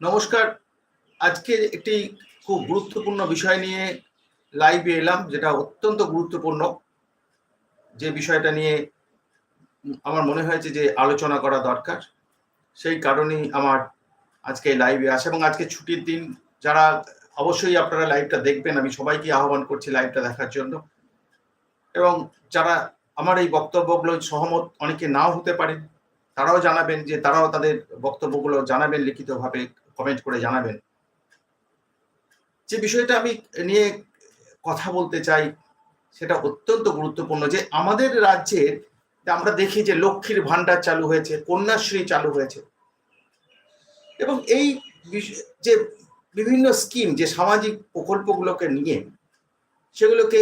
নমস্কার। আজকে একটি খুব গুরুত্বপূর্ণ বিষয় নিয়ে লাইভে এলাম, যেটা অত্যন্ত গুরুত্বপূর্ণ। যে বিষয়টা নিয়ে আমার মনে হয়েছে যে আলোচনা করা দরকার, সেই কারণেই আমার আজকে লাইভে আসা এবং আজকে ছুটির দিন, যারা অবশ্যই আপনারা লাইভটা দেখবেন, আমি সবাইকে আহ্বান করছি লাইভটা দেখার জন্য। এবং যারা আমার এই বক্তব্যগুলো সহমত অনেকে নাও হতে পারে, তারাও জানাবেন যে তারাও তাদের বক্তব্যগুলো জানাবেন লিখিতভাবে। কমেন্ট করে জানাবেন। যে বিষয়টা আমি নিয়ে কথা বলতে চাই, সেটা অত্যন্ত গুরুত্বপূর্ণ যে আমাদের রাজ্যের আমরা দেখি যে লক্ষ্মীর ভান্ডার চালু হয়েছে, কন্যাশ্রী চালু হয়েছে। এবং এই যে বিভিন্ন স্কিম যে সামাজিক প্রকল্পগুলোকে নিয়ে সেগুলোকে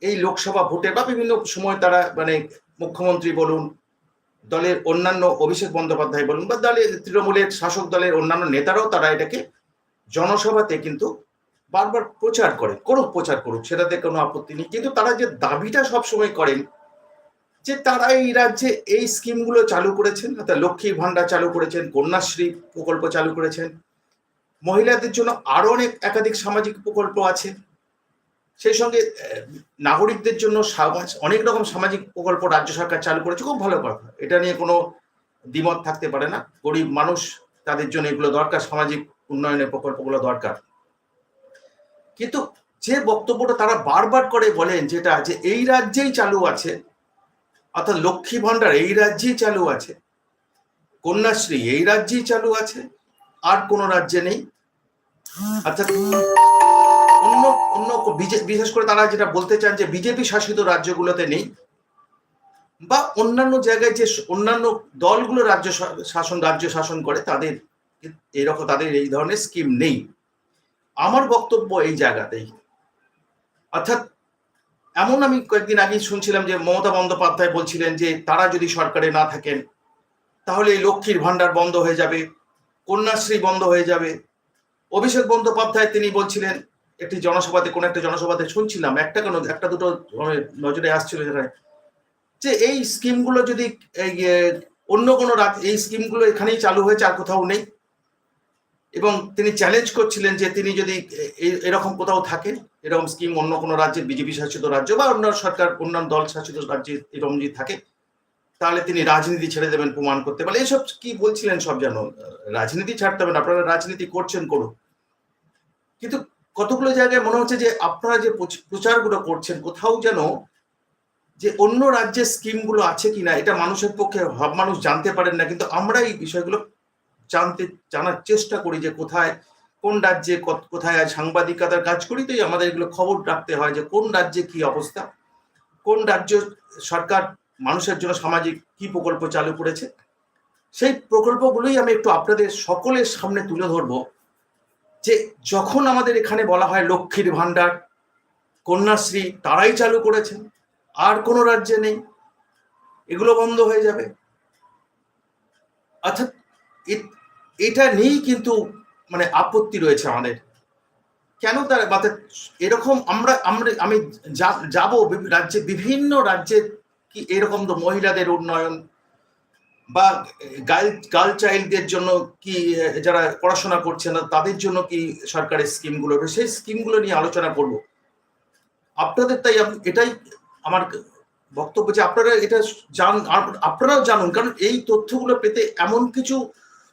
এই লোকসভা ভোটে বা বিভিন্ন সময় তারা মানে মুখ্যমন্ত্রী বলুন দলের অন্যান্য অভিষেক বন্দ্যোপাধ্যায় বলুন বা দলের তৃণমূলের শাসক দলের অন্যান্য নেতারাও তারা এটাকে জনসভাতে কিন্তু বারবার প্রচার করে করুক প্রচার করুক, সেটাতে কোনো আপত্তি নেই। কিন্তু তারা যে দাবিটা সবসময় করেন, যে তারা এই রাজ্যে এই স্কিমগুলো চালু করেছেন, অর্থাৎ লক্ষ্মীর ভান্ডার চালু করেছেন, কন্যাশ্রী প্রকল্প চালু করেছেন, মহিলাদের জন্য আরও অনেক একাধিক সামাজিক প্রকল্প আছে। সেই সঙ্গে নাগরিকদের জন্য অনেক রকম সামাজিক প্রকল্প রাজ্য সরকার চালু করেছে, খুব ভালো কথা। এটা নিয়ে কোনো দ্বিমত থাকতে পারে না। গরিব মানুষ তাদের জন্য এগুলো দরকার, সামাজিক উন্নয়নের প্রকল্পগুলো দরকার। কিন্তু যে বক্তব্যটা তারা বারবার করে বলেন যেটা, যে এই রাজ্যেই চালু আছে, অর্থাৎ লক্ষ্মী ভাণ্ডার এই রাজ্যেই চালু আছে, কন্যাশ্রী এই রাজ্যেই চালু আছে, আর কোনো রাজ্যে নেই। অর্থাৎ অন্য বিশেষ করে তারা যেটা বলতে চান যে বিজেপি শাসিত রাজ্যগুলোতে নেই, বা অন্যান্য জায়গায় যে অন্যান্য দলগুলো রাজ্য শাসন রাজ্য শাসন করে, তাদের এরকম তাদের এই ধরনের স্কিম নেই। আমার বক্তব্য এই জায়গাতেই। অর্থাৎ এমন আমি কয়েকদিন আগে শুনছিলাম যে মমতা বন্দ্যোপাধ্যায় বলছিলেন যে তারা যদি সরকারে না থাকেন, তাহলে এই লক্ষ্মীর ভাণ্ডার বন্ধ হয়ে যাবে, কন্যাশ্রী বন্ধ হয়ে যাবে। অভিষেক বন্দ্যোপাধ্যায় তিনি বলছিলেন একটি জনসভাতে, কোন একটা জনসভাতে শুনছিলাম, একটা কেন, একটা দুটো নজরে আসছিল যে এই স্কিমগুলো যদি অন্য কোনো এই স্কিমগুলো এখানেই চালু হয়েছে আর কোথাও নেই। এবং তিনি চ্যালেঞ্জ করছিলেন যে তিনি যদি এরকম কোথাও থাকে, এরকম স্কিম অন্য কোনো রাজ্যের, বিজেপি শাসিত রাজ্য বা অন্য সরকার, অন্যান্য দল শাসিত রাজ্যে এরকম যদি থাকে, তাহলে তিনি রাজনীতি ছেড়ে দেবেন, প্রমাণ করতে পারলে। এসব কি বলছিলেন সব যেন? রাজনীতি ছাড়তে হবে না, আপনারা রাজনীতি করছেন করুন। কিন্তু কতগুলো জায়গায় মনে হচ্ছে যে আপনারা যে প্রচারগুলো করছেন, কোথাও যেন যে অন্য রাজ্যের স্কিমগুলো আছে কিনা, এটা মানুষের পক্ষে মানুষ জানতে পারেন না, কিন্তু আমরা এই বিষয়গুলো জানতে, জানার চেষ্টা করি যে কোথায়, কোন রাজ্যে কোথায় সাংবাদিকতার কাজ করি, তো আমাদের এগুলো খবর রাখতে হয় যে কোন রাজ্যে কি অবস্থা, কোন রাজ্য সরকার মানুষের জন্য সামাজিক কি প্রকল্প চালু করেছে। সেই প্রকল্পগুলোই আমি একটু আপনাদের সকলের সামনে তুলে ধরবো। যে যখন আমাদের এখানে বলা হয় লক্ষ্মীর ভাণ্ডার, কন্যাশ্রী, তারাই চালু করেছেন আর কোনো রাজ্যে নেই। এগুলো বন্ধ হয়ে যাবে। অর্থাৎ এটা নিয়েই কিন্তু মানে আপত্তি রয়েছে আমাদের। কেন তার এরকম আমরা আমরা আমি যাব, রাজ্যে বিভিন্ন রাজ্যে কি এরকম তো মহিলাদের উন্নয়ন বা গার্ল গার্ল চাইল্ডদের জন্য কি, যারা পড়াশোনা করছে না, তাদের জন্য কি সরকারের স্কিমগুলো সেই স্কিমগুলো নিয়ে আলোচনা করব। আপনাদের তাই এটাই আমার বক্তব্য যে আপনারা এটা জান আপনারাও জানুন, কারণ এই তথ্যগুলো পেতে এমন কিছু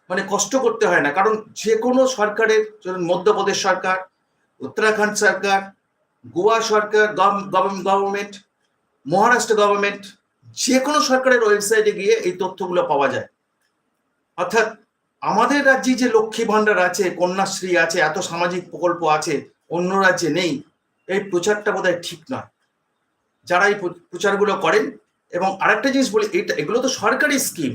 মানে কষ্ট করতে হয় না। কারণ যে কোনো সরকারের মধ্যপ্রদেশ সরকার, উত্তরাখণ্ড সরকার, গোয়া সরকার গভর্নমেন্ট, মহারাষ্ট্র গভর্নমেন্ট যে কোনো সরকারের ওয়েবসাইটে গিয়ে এই তথ্যগুলো পাওয়া যায়। অর্থাৎ আমাদের রাজ্যে যে লক্ষ্মী ভাণ্ডার আছে, কন্যাশ্রী আছে, এত সামাজিক প্রকল্প আছে, অন্য রাজ্যে নেই, এই প্রচারটা বোধ ঠিক নয়। যারা এই প্রচারগুলো করেন এবং আরেকটা জিনিস বলি, এটা, এগুলো তো সরকারি স্কিম।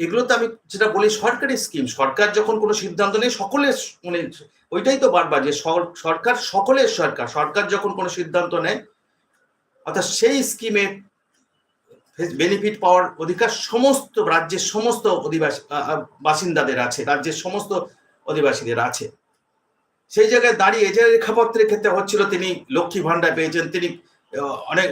এগুলো তো আমি যেটা বলি, সরকারি স্কিম। সরকার যখন কোনো সিদ্ধান্ত নেই সকলের মানে ওইটাই তো বারবার যে সরকার সকলের সরকার। সরকার যখন কোনো সিদ্ধান্ত নেয়, অর্থাৎ সেই স্কিমে বেনিফিট পাওয়ার অধিকার সমস্ত রাজ্যের সমস্ত অধিবাসী বাসিন্দাদের আছে, রাজ্যের সমস্ত অধিবাসীদের আছে। সেই জায়গায় দাঁড়িয়ে যে রেখাপত্রের ক্ষেত্রে হচ্ছিল, তিনি লক্ষ্মী ভাণ্ডার পেয়েছেন, তিনি অনেক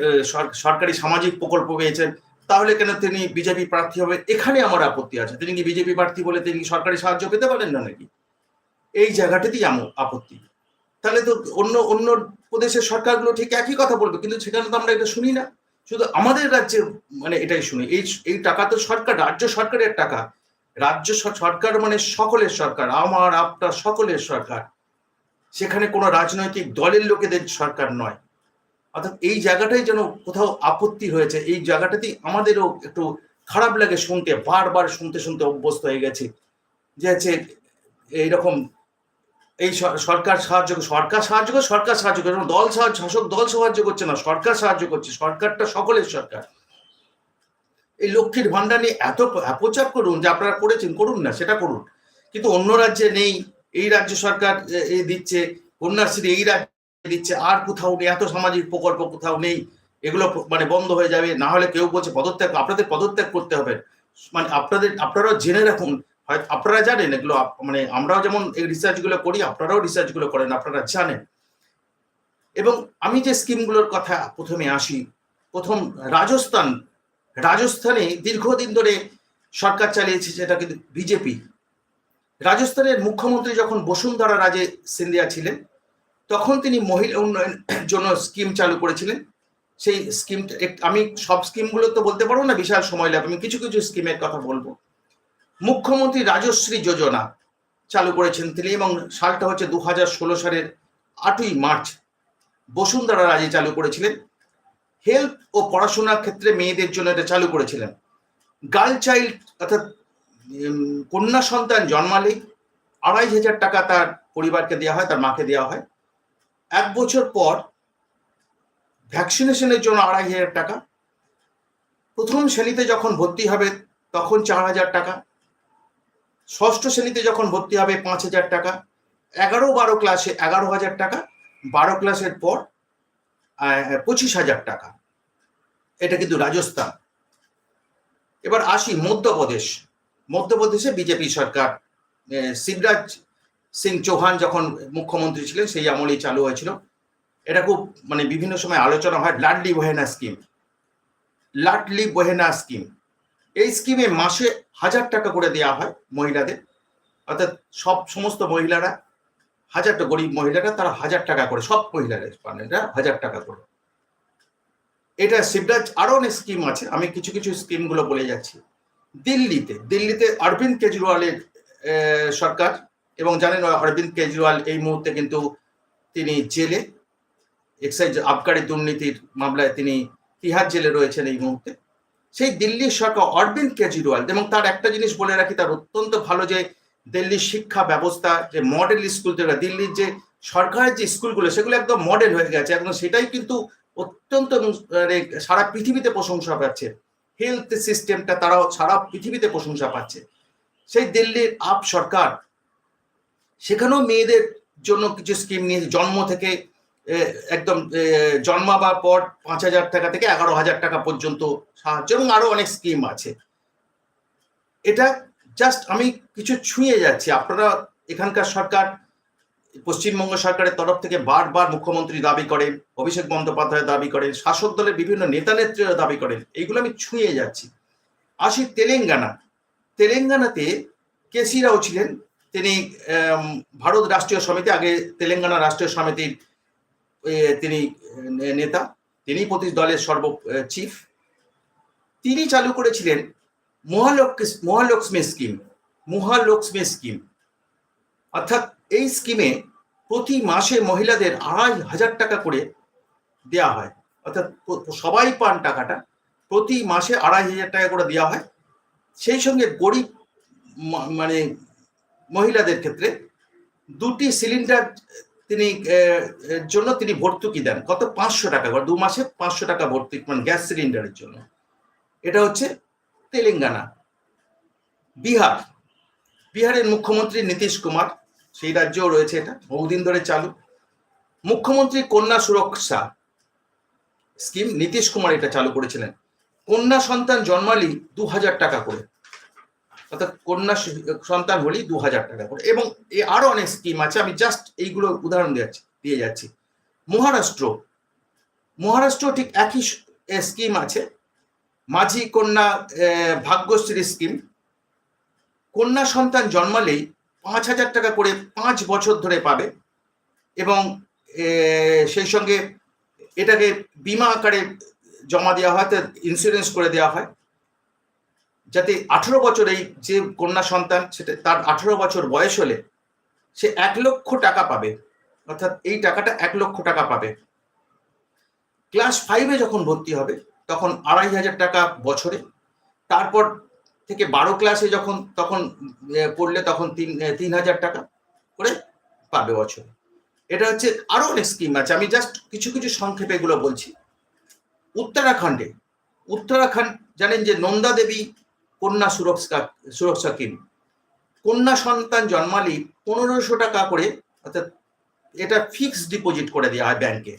সরকারি সামাজিক প্রকল্প পেয়েছেন। তাহলে কেন তিনি বিজেপি প্রার্থী হবে? এখানে আমার আপত্তি আছে। তিনি কি বিজেপি প্রার্থী বলে তিনি সরকারি সাহায্য পেতে পারেন না নাকি? এই জায়গাটাতেই আমার আপত্তি। তাহলে তো অন্য অন্য প্রদেশের সরকারগুলো ঠিক একই কথা বলবে, কিন্তু সেখানে তো আমরা এটা শুনি না। শুধু আমাদের রাজ্যে মানে এটাই শুনি, এই এই টাকা তো সরকার, রাজ্য সরকারের টাকা। রাজ্য সরকার মানে সকলের সরকার, আমার, আপনার সকলের সরকার। সেখানে কোনো রাজনৈতিক দলের লোকেদের সরকার নয়। অর্থাৎ এই জায়গাটাই যেন কোথাও আপত্তি হয়েছে, এই জায়গাটাতেই আমাদেরও একটু খারাপ লাগে শুনতে, বারবার শুনতে শুনতে অভ্যস্ত হয়ে গেছে। যে হচ্ছে এইরকম এই সরকার সাহায্য সরকার সাহায্য করে, সরকার সাহায্য করে। দল সাহায্য, শাসক দল সাহায্য করছে না, সরকার সাহায্য করছে, সরকারটা সকলের সরকার। এই লক্ষ্মীর ভান্ডার নিয়ে এত প্রচার করুন যে আপনারা করেছেন, করুন না, সেটা করুন। কিন্তু অন্য রাজ্যে নেই, এই রাজ্য সরকার দিচ্ছে, কন্যাশ্রী এই রাজ্যে দিচ্ছে, আর কোথাও নেই, এত সামাজিক প্রকল্প কোথাও নেই, এগুলো মানে বন্ধ হয়ে যাবে, না হলে কেউ বলছে পদত্যাগ, আপনাদের পদত্যাগ করতে হবে। মানে আপনাদের, আপনারাও জেনে রাখুন হয়তো আপনারা জানেন এগুলো মানে আমরাও যেমন এই রিসার্চগুলো করি, আপনারাও রিসার্চগুলো করেন, আপনারা জানেন। এবং আমি যে স্কিমগুলোর কথা প্রথমে আসি, প্রথম রাজস্থান, রাজস্থানে দীর্ঘদিন ধরে সরকার চালিয়েছে সেটা কিন্তু বিজেপি রাজস্থানের মুখ্যমন্ত্রী যখন বসুন্ধরা রাজে সিন্ধিয়া ছিলেন, তখন তিনি মহিলা উন্নয়নের জন্য স্কিম চালু করেছিলেন। সেই স্কিম আমি সব স্কিমগুলো তো বলতে পারব না, বিশাল সময় লাগবে, আমি কিছু কিছু স্কিমের কথা বলব। মুখ্যমন্ত্রী রাজশ্রী যোজনা চালু করেছেন তিনি এবং সালটা হচ্ছে দু হাজার ষোলো সালের আটই মার্চ। বসুন্ধরা রাজে চালু করেছিলেন। হেলথ ও পড়াশোনার ক্ষেত্রে মেয়েদের জন্য এটা চালু করেছিলেন। গার্ল চাইল্ড অর্থাৎ কন্যা সন্তান জন্মালেই আড়াই হাজার টাকা তার পরিবারকে দেওয়া হয়, তার মাকে দেওয়া হয়। এক বছর পর ভ্যাকসিনেশনের জন্য আড়াই হাজার টাকা। প্রথম শ্রেণীতে যখন ভর্তি হবে তখন চার হাজার টাকা। ষষ্ঠ শ্রেণীতে যখন ভর্তি হবে পাঁচ হাজার টাকা, এগারো বারো ক্লাসে এগারো হাজার টাকা, বারো ক্লাসের পর পঁচিশ হাজার টাকা। এটা কিন্তু রাজস্থান। এবার আসি মধ্যপ্রদেশ। মধ্যপ্রদেশে বিজেপি সরকার শিবরাজ সিং চৌহান যখন মুখ্যমন্ত্রী ছিলেন, সেই আমলেই চালু হয়েছিল। এটা খুব মানে বিভিন্ন সময় আলোচনা হয়, লাডলি বহেনা স্কিম। লাডলি বহেনা স্কিম। এই স্কিমে মাসে হাজার টাকা করে দেওয়া হয় মহিলাদের। অর্থাৎ সব সমস্ত মহিলারা, হাজারটা গরিব মহিলারা, তারা হাজার টাকা করে, সব মহিলারা পান এটা হাজার টাকা করে। এটা শিবরাজ আরও অনেক স্কিম আছে, আমি কিছু কিছু স্কিমগুলো বলে যাচ্ছি। দিল্লিতে দিল্লিতে অরবিন্দ কেজরিওয়ালের সরকার এবং জানেন অরবিন্দ কেজরিওয়াল এই মুহূর্তে কিন্তু তিনি জেলে। এক্সাইজ আবকারি দুর্নীতির মামলায় তিনি তিহার জেলে রয়েছেন এই মুহূর্তে। সেই দিল্লির সরকার অরবিন্দ কেজরিওয়াল, এবং তার একটা জিনিস বলে রাখি, তার অত্যন্ত ভালো যে দিল্লির শিক্ষা ব্যবস্থা, যে মডেল স্কুল যেটা দিল্লির যে সরকারের যে স্কুলগুলো, সেগুলো একদম মডেল হয়ে গেছে একদম সেটাই কিন্তু অত্যন্ত মানে সারা পৃথিবীতে প্রশংসা পাচ্ছে। হেলথ সিস্টেমটা তারাও সারা পৃথিবীতে প্রশংসা পাচ্ছে। সেই দিল্লির আপ সরকার, সেখানেও মেয়েদের জন্য কিছু স্কিম নিয়ে জন্ম থেকে একদম জন্মাবার পর পাঁচ হাজার টাকা থেকে এগারো হাজার টাকা পর্যন্ত সাহায্য এবং আরও অনেক স্কিম আছে। এটা জাস্ট আমি কিছু ছুঁয়ে যাচ্ছি। আপনারা এখানকার সরকার, পশ্চিমবঙ্গ সরকারের তরফ থেকে বারবার মুখ্যমন্ত্রী দাবি করেন, অভিষেক বন্দ্যোপাধ্যায় দাবি করেন, শাসক দলের বিভিন্ন নেতা নেত্রীরা দাবি করেন এইগুলো আমি ছুঁয়ে যাচ্ছি। আসি তেলেঙ্গানা। তেলেঙ্গানাতে কেসি রাও ছিলেন। তিনি ভারত রাষ্ট্রীয় সমিতি, আগে তেলেঙ্গানা রাষ্ট্রীয় সমিতির তিনি নেতা, তিনি প্রতি দলের সর্ব চিফ তিনি চালু করেছিলেন মহালক্ষ্মী মহালক্ষ্মী স্কিম মহালক্ষ্মী স্কিম অর্থাৎ এই স্কিমে প্রতি মাসে মহিলাদের আড়াই হাজার টাকা করে দেওয়া হয়। অর্থাৎ সবাই পান টাকাটা, প্রতি মাসে আড়াই হাজার টাকা করে দেওয়া হয়। সেই সঙ্গে গরিব মানে মহিলাদের ক্ষেত্রে দুটি সিলিন্ডার তিনি জন্য তিনি ভর্তুকি দেন। কত? পাঁচশো টাকা করে। দু মাসে পাঁচশো টাকা ভর্তুকি মানে গ্যাস সিলিন্ডারের জন্য। এটা হচ্ছে তেলেঙ্গানা। বিহার। বিহারের মুখ্যমন্ত্রী নীতিশ কুমার, সেই রাজ্যেও রয়েছে এটা, বহুদিন ধরে চালু। মুখ্যমন্ত্রী কন্যা সুরক্ষা স্কিম, নীতিশ কুমার এটা চালু করেছিলেন। কন্যা সন্তান জন্মালি দু হাজার টাকা করে। অর্থাৎ কন্যা সন্তান হলেই দু হাজার টাকা করে। এবং এ আরও অনেক স্কিম আছে, আমি জাস্ট এইগুলো উদাহরণ দিয়ে দিয়ে যাচ্ছি। মহারাষ্ট্র মহারাষ্ট্র ঠিক একই স্কিম আছে। মাঝি কন্যা ভাগ্যশ্রী স্কিম কন্যা সন্তান জন্মালেই পাঁচ হাজার টাকা করে পাঁচ বছর ধরে পাবে এবং সেই সঙ্গে এটাকে বিমা আকারে জমা দেওয়া হয় ইন্স্যুরেন্স করে দেওয়া হয়। যাতে আঠেরো বছর এই যে কন্যা সন্তান, সেটা তার আঠেরো বছর বয়স হলে সে এক লক্ষ টাকা পাবে। অর্থাৎ এই টাকাটা এক লক্ষ টাকা পাবে। ক্লাস ফাইভে যখন ভর্তি হবে, তখন আড়াই হাজার টাকা বছরে। তারপর থেকে বারো ক্লাসে যখন, তখন পড়লে তখন তিন তিন হাজার টাকা করে পাবে বছরে। এটা হচ্ছে আরও অনেক স্কিম আছে। আমি জাস্ট কিছু কিছু সংক্ষেপে এগুলো বলছি। উত্তরাখণ্ডে, উত্তরাখণ্ড জানেন যে নন্দা দেবী কন্যা সুরক্ষা সুরক্ষা স্কিম কন্যা সন্তান জন্মালি পনেরোশো টাকা করে, অর্থাৎ এটা ফিক্সড ডিপোজিট করে দেওয়া হয় ব্যাংকে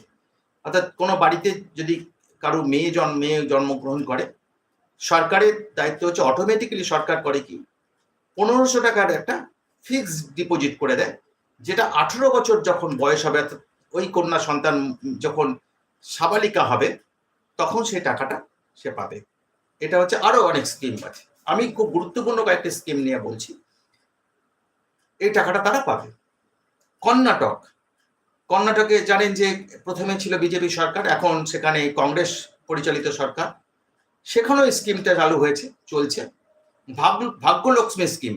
অর্থাৎ কোনো বাড়িতে যদি কারও মেয়ে জন্ম মেয়ে জন্মগ্রহণ করে, সরকারের দায়িত্ব হচ্ছে অটোমেটিক্যালি সরকার করে কি? পনেরোশো টাকার একটা ফিক্সড ডিপোজিট করে দেয়, যেটা আঠেরো বছর যখন বয়স হবে ওই কন্যা সন্তান যখন সাবালিকা হবে, তখন সেই টাকাটা সে পাবে। এটা হচ্ছে আরও অনেক স্কিম আছে। আমি খুব গুরুত্বপূর্ণ কয়েকটি স্কিম নিয়ে বলছি। এই টাকাটা তারা পাবে। কর্ণাটক। কর্ণাটকে জানেন যে প্রথমে ছিল বিজেপি সরকার, এখন সেখানে কংগ্রেস পরিচালিত সরকার। সেখানেও স্কিমটা চালু হয়েছে, চলছে। ভাগ্য ভাগ্যলক্ষ্মী স্কিম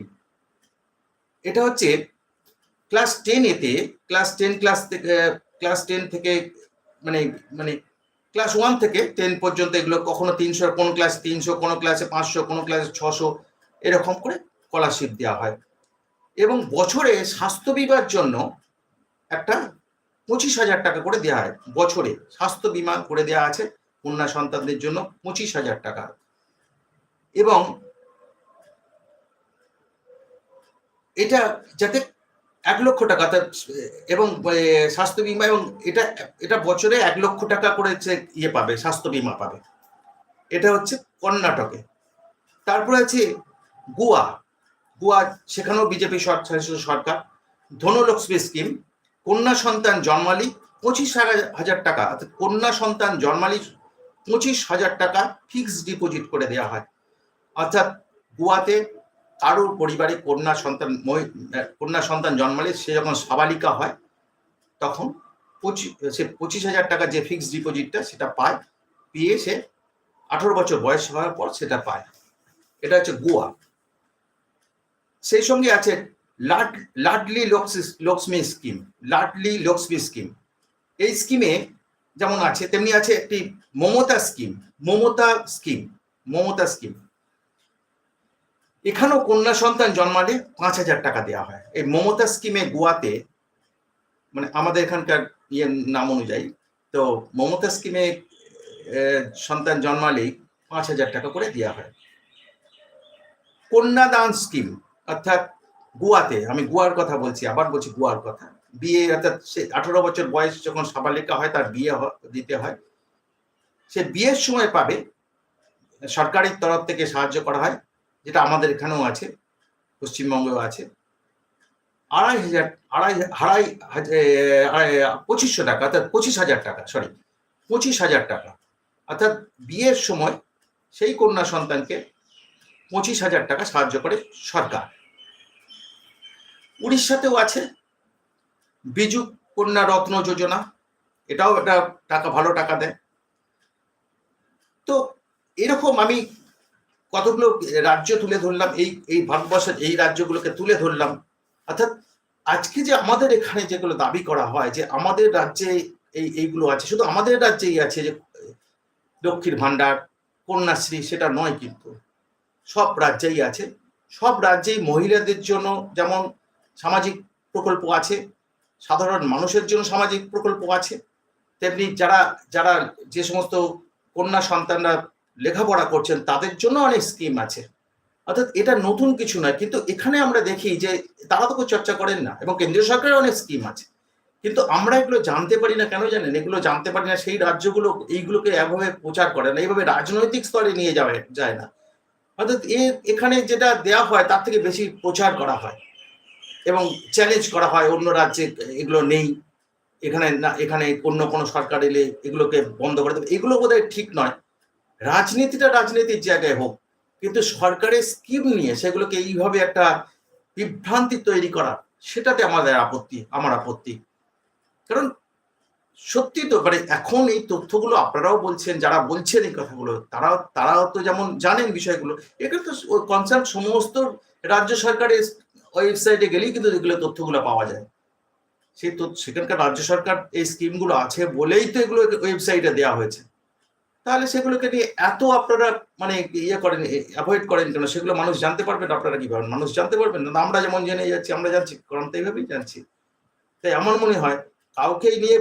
এটা হচ্ছে ক্লাস টেন এতে ক্লাস টেন ক্লাস থেকে ক্লাস টেন থেকে মানে মানে ক্লাস ওয়ান থেকে টেন পর্যন্ত এগুলো কখনো তিনশো, কোনো ক্লাসে তিনশো, কোনো ক্লাসে পাঁচশো, কোনো ক্লাসে ছশো, এরকম করে স্কলারশিপ দেওয়া হয়। এবং বছরে স্বাস্থ্য বিমার জন্য একটা পঁচিশ হাজার টাকা করে দেওয়া হয়, বছরে। স্বাস্থ্য বিমা করে দেওয়া আছে কন্যা সন্তানদের জন্য পঁচিশ হাজার টাকা। এবং এটা যাতে এক লক্ষ টাকা এবং স্বাস্থ্য বিমা, এবং এটা এটা বছরে এক লক্ষ টাকা করে ইয়ে পাবে, স্বাস্থ্য বিমা পাবে। এটা হচ্ছে কর্ণাটকে। তারপরে আছে গোয়া। গোয়া, সেখানেও বিজেপি সরকার। ধনলক্ষ্মী স্কিম, কন্যা সন্তান জন্মালি পঁচিশ হাজার টাকা, অর্থাৎ কন্যা সন্তান জন্মালি পঁচিশ হাজার টাকা ফিক্সড ডিপোজিট করে দেওয়া হয়। অর্থাৎ গোয়াতে কারোর পরিবারে কন্যা সন্তান কন্যা সন্তান জন্মালে সে যখন সাবালিকা হয়, তখন পঁচিশ সে পঁচিশ হাজার টাকা যে ফিক্সড ডিপোজিটটা সেটা পায়, পেয়ে সে আঠারো বছর বয়স হওয়ার পর সেটা পায়। এটা হচ্ছে গোয়া। সেই সঙ্গে আছে লাড, লাডলি লক্ষ্মী স্কিম, লাডলি লক্ষ্মী স্কিম। এই স্কিমে যেমন আছে, তেমনি আছে একটি Mamata scheme Mamata scheme Mamata scheme. এখানেও কন্যা সন্তান জন্মালে পাঁচ হাজার টাকা দেওয়া হয়। এই মমতা স্কিমে গোয়াতে মানে আমাদের এখানকার ইয়ে নাম অনুযায়ী, তো মমতা স্কিমে সন্তান জন্মালেই পাঁচ হাজার টাকা করে দেওয়া হয়। কন্যাদান স্কিম অর্থাৎ গোয়াতে, আমি গোয়ার কথা বলছি, আবার বলছি গোয়ার কথা। বিয়ে, অর্থাৎ সে আঠারো বছর বয়স যখন সাবালিকা হয়, তার বিয়ে দিতে হয়। সে বিয়ের সময় পাবে, সরকারের তরফ থেকে সাহায্য করা হয়। যেটা আমাদের এখানেও আছে, পশ্চিমবঙ্গেও আছে। আড়াই হাজার, আড়াই আড়াই হাজার পঁচিশশো টাকা, অর্থাৎ পঁচিশ হাজার টাকা সরি পঁচিশ হাজার টাকা। অর্থাৎ বিয়ের সময় সেই কন্যা সন্তানকে পঁচিশ হাজার টাকা সাহায্য করে সরকার। উড়িষ্যাতেও আছে, বিজু কন্যা রত্ন যোজনা, এটাও একটা টাকা, ভালো টাকা দেয়। তো এরকম আমি কতগুলো রাজ্য তুলে ধরলাম, এই এই ভারতবর্ষের এই রাজ্যগুলোকে তুলে ধরলাম। অর্থাৎ আজকে যে আমাদের এখানে যেগুলো দাবি করা হয়, যে আমাদের রাজ্যে এই, এইগুলো আছে, শুধু আমাদের রাজ্যেই আছে যে লক্ষ্মীর ভাণ্ডার কন্যাশ্রী, সেটা নয় কিন্তু। সব রাজ্যেই আছে। সব রাজ্যেই মহিলাদের জন্য যেমন সামাজিক প্রকল্প আছে, সাধারণ মানুষের জন্য সামাজিক প্রকল্প আছে, তেমনি যারা যারা যে সমস্ত কন্যা সন্তানরা লেখাপড়া করছেন, তাদের জন্য অনেক স্কিম আছে। অর্থাৎ এটা নতুন কিছু নয়, কিন্তু এখানে আমরা দেখি যে তারা তো চর্চা করেন না এবং কেন্দ্রীয় সরকারের অনেক স্কিম আছে। কিন্তু আমরা এগুলো জানতে পারি না, কেন জানেন? এগুলো জানতে পারি না, সেই রাজ্যগুলো, এইগুলোকে এভাবে প্রচার করে না, এইভাবে রাজনৈতিক স্তরে নিয়ে যাওয়া যায় না। অর্থাৎ এ, এখানে যেটা দেওয়া হয়, তার থেকে বেশি প্রচার করা হয় এবং চ্যালেঞ্জ করা হয়, অন্য রাজ্যে এগুলো নেই, এখানে না, এখানে অন্য কোনো সরকার এলে এগুলোকে বন্ধ করে দেবে। এগুলো বোধহয় ঠিক নয়। রাজনীতিটা রাজনীতির জায়গায় হোক, কিন্তু সরকারের স্কিম নিয়ে সেগুলোকে এইভাবে একটা বিভ্রান্তি তৈরি করা, সেটাতে আমাদের আপত্তি, আমার আপত্তি। কারণ সত্যি তো মানে এখন এই তথ্যগুলো আপনারাও বলছেন, যারা বলছেন এই কথাগুলো তারাও তারাও তো যেমন জানেন বিষয়গুলো, এগুলো তো কনসার্ন সমস্ত রাজ্য সরকারের ওয়েবসাইটে গেলেই কিন্তু এগুলো তথ্যগুলো পাওয়া যায়। সেই তো সেখানকার রাজ্য সরকার এই স্কিমগুলো আছে বলেই তো এগুলো ওয়েবসাইটে দেওয়া হয়েছে। তাহলে সেগুলোকে নিয়ে এত আপনারা মানে ইয়ে করেন অ্যাভয়েড করেন কেন? সেগুলো মানুষ জানতে পারবেন আপনারা কি পারেন মানুষ জানতে পারবেন না। আমরা যেমন জেনে যাচ্ছি, আমরা জানছি, কারণ তো এইভাবেই জানছি। তাই আমার মনে হয় কাউকে নিয়ে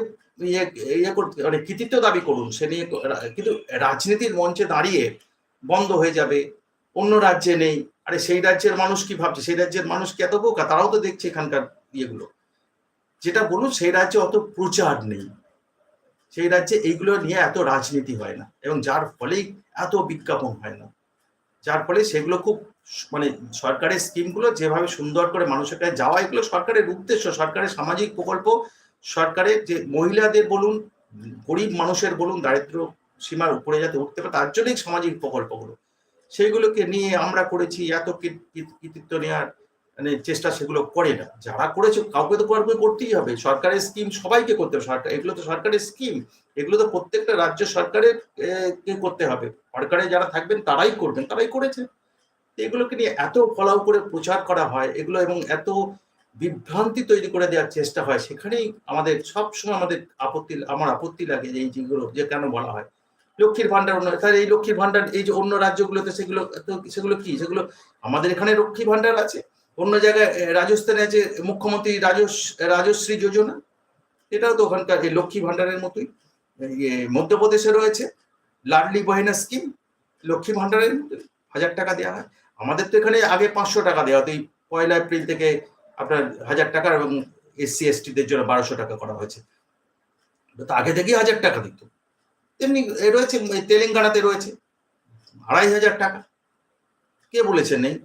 ইয়ে ইয়ে করতে মানে কৃতিত্ব দাবি করুন, সে নিয়ে কিন্তু রাজনীতির মঞ্চে দাঁড়িয়ে বন্ধ হয়ে যাবে, অন্য রাজ্যে নেই। আরে সেই রাজ্যের মানুষ কি ভাবছে? সেই রাজ্যের মানুষ কি এত বোকা? তারাও তো দেখছে এখানকার ইয়েগুলো। যেটা বলুন, সেই রাজ্যে অত প্রচার নেই। সেই রাজ্যে এইগুলো নিয়ে এত রাজনীতি হয় না এবং যার ফলেই এত বিজ্ঞাপন হয় না। যার ফলে সেগুলো খুব মানে সরকারের স্কিমগুলো যেভাবে সুন্দর করে মানুষের কাছে যাওয়া, এগুলো সরকারের উদ্দেশ্য, সরকারের সামাজিক প্রকল্প, সরকারের যে মহিলাদের বলুন, গরিব মানুষের বলুন, দারিদ্র সীমার উপরে যাতে উঠতে পারে, তার জন্যই সামাজিক প্রকল্পগুলো। সেইগুলোকে নিয়ে আমরা করেছি, এত কৃতিত্ব নেওয়ার মানে চেষ্টা সেগুলো করে না। যারা করেছে, কাউকে তো কাউকে করতেই হবে। সরকারের স্কিম সবাইকে করতে হবে। সরকার এগুলো তো সরকারের স্কিম এগুলো তো প্রত্যেকটা রাজ্য সরকারের করতে হবে। সরকারে যারা থাকবেন, তারাই করবেন, তারাই করেছে। এগুলোকে নিয়ে এত ফলাও করে প্রচার করা হয়, এগুলো এবং এত বিভ্রান্তি তৈরি করে দেওয়ার চেষ্টা হয়, সেখানেই আমাদের সব সময় আমাদের আপত্তি, আমার আপত্তি লাগে যে এই যেগুলো যে কেন বলা হয়। লক্ষ্মীর ভান্ডার অন্য তাহলে এই লক্ষ্মীর ভান্ডার এই যে অন্য রাজ্যগুলোতে সেগুলো সেগুলো কি? সেগুলো আমাদের এখানে লক্ষ্মী ভান্ডার আছে। অন্য জায়গায় রাজস্থানে আছে মুখ্যমন্ত্রী রাজশ্রী যোজনা। এটাও তো ওখানকার লক্ষ্মী ভান্ডারের মতোই। মধ্যপ্রদেশে রয়েছে, লাডলি বহিনা স্কিম। লক্ষ্মী ভান্ডারের হাজার টাকা দেওয়া হয়। আমাদের তো এখানে আগে পাঁচশো টাকা দেওয়া হতো। এই পয়লা এপ্রিল থেকে আপনার হাজার টাকা এবং এসসি, এসটিদের জন্য বারোশো টাকা করা হয়েছে। তো আগে থেকেই হাজার টাকা দিত। তেমনি রয়েছে, তেলেঙ্গানাতে রয়েছে, আড়াই হাজার টাকা। কে বলেছে নেই?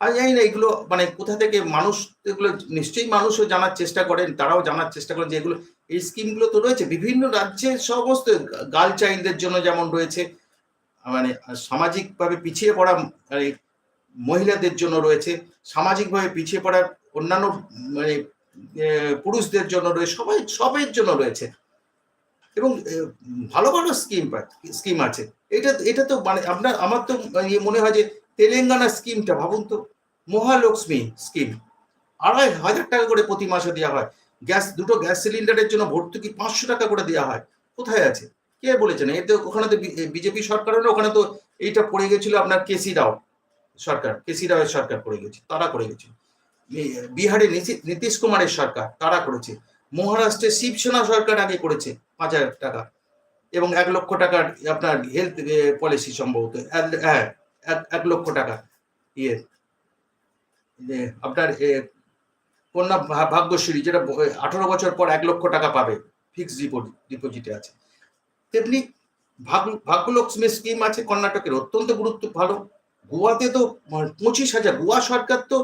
আমি জানি না এগুলো মানে কোথা থেকে মানুষ, এগুলো নিশ্চয়ই মানুষও জানার চেষ্টা করেন, তারাও জানার চেষ্টা করেন যে এগুলো, এই স্কিমগুলো তো রয়েছে, বিভিন্ন রাজ্যে সমস্ত গার্ল চাইল্ডদের জন্য যেমন রয়েছে মানে সামাজিকভাবে পিছিয়ে পড়া মানে মহিলাদের জন্য রয়েছে, সামাজিকভাবে পিছিয়ে পড়া অন্যান্য মানে পুরুষদের জন্য রয়েছে, সবাই, সবের জন্য রয়েছে। এবং ভালো ভালো স্কিম স্কিম আছে। এটা এটা তো মানে আপনার আমার তো ইয়ে মনে হয় যে তেলেঙ্গানা স্কিমটা, ভাবুন তো, মহালক্ষ্মী স্কিম। আড়াই হাজার টাকা করে প্রতি মাসে দেওয়া হয়। গ্যাস, দুটো গ্যাস সিলিন্ডারের জন্য ভর্তুকি পাঁচশো টাকা করে দেওয়া হয়। কোথায় আছে? কে বলেছেন? এতে ওখানে তো বিজেপি সরকার হলো, ওখানে তো এইটা পড়ে গেছিল আপনার কেসি রাও সরকার, কেসি রাওয়ের সরকার করে গেছে, তারা করে গেছে। বিহারে নীতিশ কুমারের সরকার, তারা করেছে। মহারাষ্ট্রে শিবসেনা সরকার আগে করেছে পাঁচ হাজার টাকা এবং এক লক্ষ টাকার আপনার হেলথ পলিসি সম্ভবত। হ্যাঁ এক লক্ষ টাকা। ইয়ে। আপনার কন্যা ভাগ্যশ্রী, যেটা আঠারো বছর পর এক লক্ষ টাকা পাবে ফিক্সড ডিপোজিট ডিপোজিটে আছে। তেমনি ভাগ্যলক্ষ্মী স্কিম আছে কর্ণাটকের, অত্যন্ত গুরুত্ব ভালো গোয়াতে তো পঁচিশ হাজার, গোয়া সরকার তো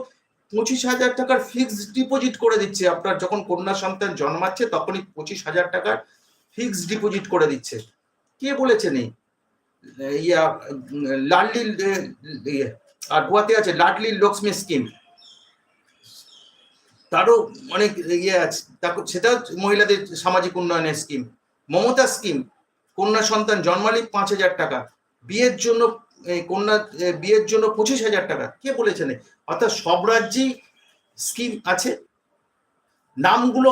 পঁচিশ হাজার টাকার ফিক্সড ডিপোজিট করে দিচ্ছে। আপনার যখন কন্যা সন্তান জন্মাচ্ছে, তখনই পঁচিশ হাজার টাকার ফিক্সড ডিপোজিট করে দিচ্ছে। কে বলেছেন এই ইয়া লাডলি ইয়ে, আর গোয়াতে আছে লাডলি লক্ষ্মী স্কিম। তারও অনেক ইয়ে আছে। সেটাও মহিলাদের সামাজিক উন্নয়নের স্কিম। মমতা স্কিম কন্যা সন্তান জন্মালে পাঁচ হাজার টাকা। বিয়ের জন্য কন্যা বিয়ের জন্য পঁচিশ হাজার টাকা। কে বলেছেন অর্থাৎ সব রাজ্যেই স্কিম আছে। নামগুলো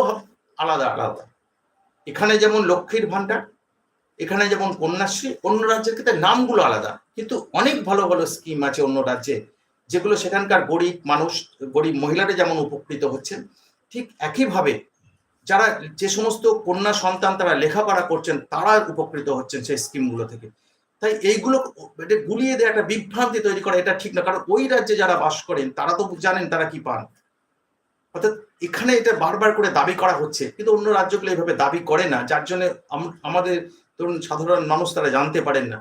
আলাদা আলাদা। এখানে যেমন লক্ষ্মীর ভান্ডার এখানে যেমন কন্যাশ্রী, অন্য রাজ্যের ক্ষেত্রে নামগুলো আলাদা। কিন্তু অনেক ভালো ভালো স্কিম আছে অন্য রাজ্যে, যেগুলো সেখানকার গরিব মানুষ, গরিব মহিলারা যেমন উপকৃত হচ্ছেন, ঠিক একইভাবে যারা যে সমস্ত কন্যা সন্তান তারা লেখাপড়া করছেন, তারা উপকৃত হচ্ছেন সেই স্কিমগুলো থেকে। তাই এইগুলো গুলিয়ে দেওয়া একটা বিভ্রান্তি তৈরি করা, এটা ঠিক না। কারণ ওই রাজ্যে যারা বাস করেন, তারা তো জানেন তারা কি পান। অর্থাৎ এখানে এটা বারবার করে দাবি করা হচ্ছে, কিন্তু অন্য রাজ্যগুলো এইভাবে দাবি করে না। যার জন্য আমাদের ধরুন সাধারণ মানুষ তারা জানতে পারেন না।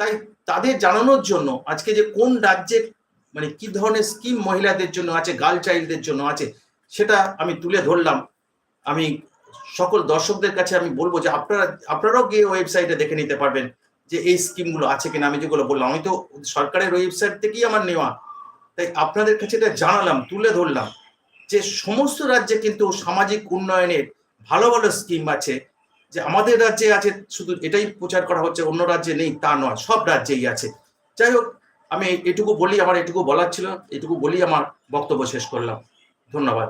তাই তাদের জানানোর জন্য আজকে যে কোন রাজ্যে মানে কি ধরনের স্কিম মহিলাদের জন্য আছে গার্ল চাইল্ডদের জন্য আছে, সেটা আমি তুলে ধরলাম। আমি সকল দর্শকদের কাছে আমি বলব যে আপনারা, আপনারাও গিয়ে ওয়েবসাইটে দেখে নিতে পারবেন যে এই স্কিমগুলো আছে কিনা। আমি যেগুলো বললাম, আমি তো সরকারের ওয়েবসাইট থেকেই আমার নেওয়া। তাই আপনাদের কাছে এটা জানালাম, তুলে ধরলাম যে সমস্ত রাজ্যে কিন্তু সামাজিক উন্নয়নের ভালো ভালো স্কিম আছে। যে আমাদের রাজ্যে আছে, শুধু এটাই প্রচার করা হচ্ছে, অন্য রাজ্যে নেই, তা নয়, সব রাজ্যেই আছে। যাই হোক, আমি এটুকু বলি, আমার এটুকু বলার ছিল, এটুকু বলি আমার বক্তব্য শেষ করলাম। ধন্যবাদ।